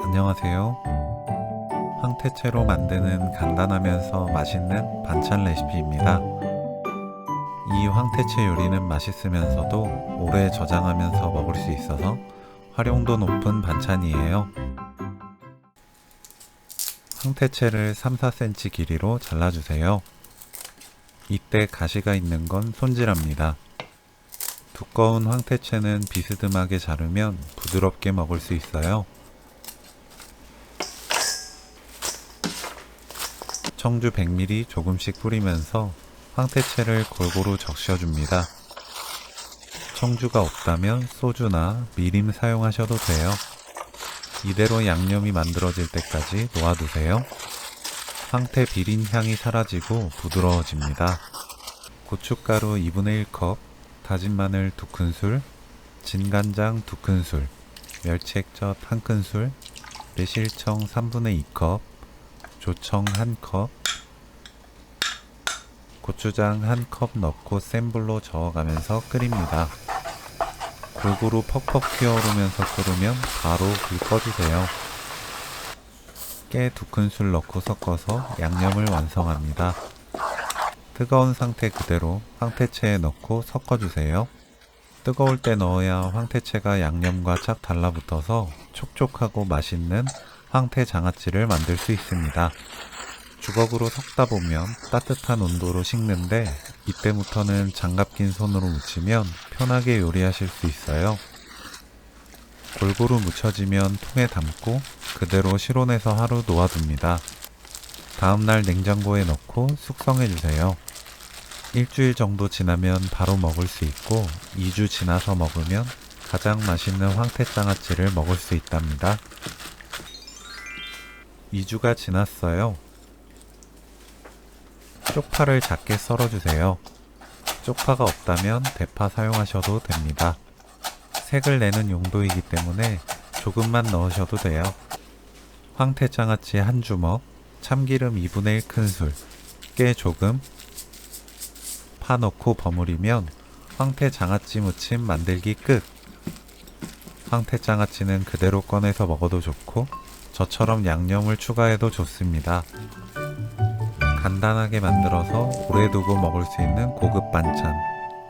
안녕하세요. 황태채로 만드는 간단하면서 맛있는 반찬 레시피입니다. 이 황태채 요리는 맛있으면서도 오래 저장하면서 먹을 수 있어서 활용도 높은 반찬이에요. 황태채를 3, 4cm 길이로 잘라주세요. 이때 가시가 있는 건 손질합니다. 두꺼운 황태채는 비스듬하게 자르면 부드럽게 먹을 수 있어요. 청주 100ml 조금씩 뿌리면서 황태채를 골고루 적셔줍니다. 청주가 없다면 소주나 미림 사용하셔도 돼요. 이대로 양념이 만들어질 때까지 놓아두세요. 황태 비린 향이 사라지고 부드러워집니다. 고춧가루 2분의 1컵, 다진 마늘 2큰술, 진간장 2큰술, 멸치액젓 1큰술, 매실청 3분의 2컵, 조청 1컵, 고추장 1컵 넣고 센 불로 저어가면서 끓입니다. 골고루 퍽퍽 튀어오르면서 끓으면 바로 불 꺼주세요. 깨 2큰술 넣고 섞어서 양념을 완성합니다. 뜨거운 상태 그대로 황태채에 넣고 섞어주세요. 뜨거울 때 넣어야 황태채가 양념과 착 달라붙어서 촉촉하고 맛있는 황태 장아찌를 만들 수 있습니다. 주걱으로 섞다 보면 따뜻한 온도로 식는데 이때부터는 장갑 낀 손으로 묻히면 편하게 요리하실 수 있어요. 골고루 묻혀지면 통에 담고 그대로 실온에서 하루 놓아둡니다. 다음날 냉장고에 넣고 숙성해 주세요. 일주일 정도 지나면 바로 먹을 수 있고 2주 지나서 먹으면 가장 맛있는 황태장아찌를 먹을 수 있답니다. 2주가 지났어요. 쪽파를 작게 썰어주세요. 쪽파가 없다면 대파 사용하셔도 됩니다. 색을 내는 용도이기 때문에 조금만 넣으셔도 돼요. 황태장아찌 한 주먹, 참기름 2분의 1 큰술, 깨 조금, 파 넣고 버무리면 황태장아찌 무침 만들기 끝! 황태장아찌는 그대로 꺼내서 먹어도 좋고 저처럼 양념을 추가해도 좋습니다. 간단하게 만들어서 오래 두고 먹을 수 있는 고급 반찬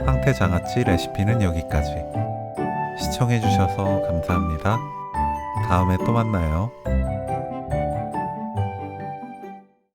황태 장아찌 레시피는 여기까지 시청해주셔서 감사합니다. 다음에 또 만나요.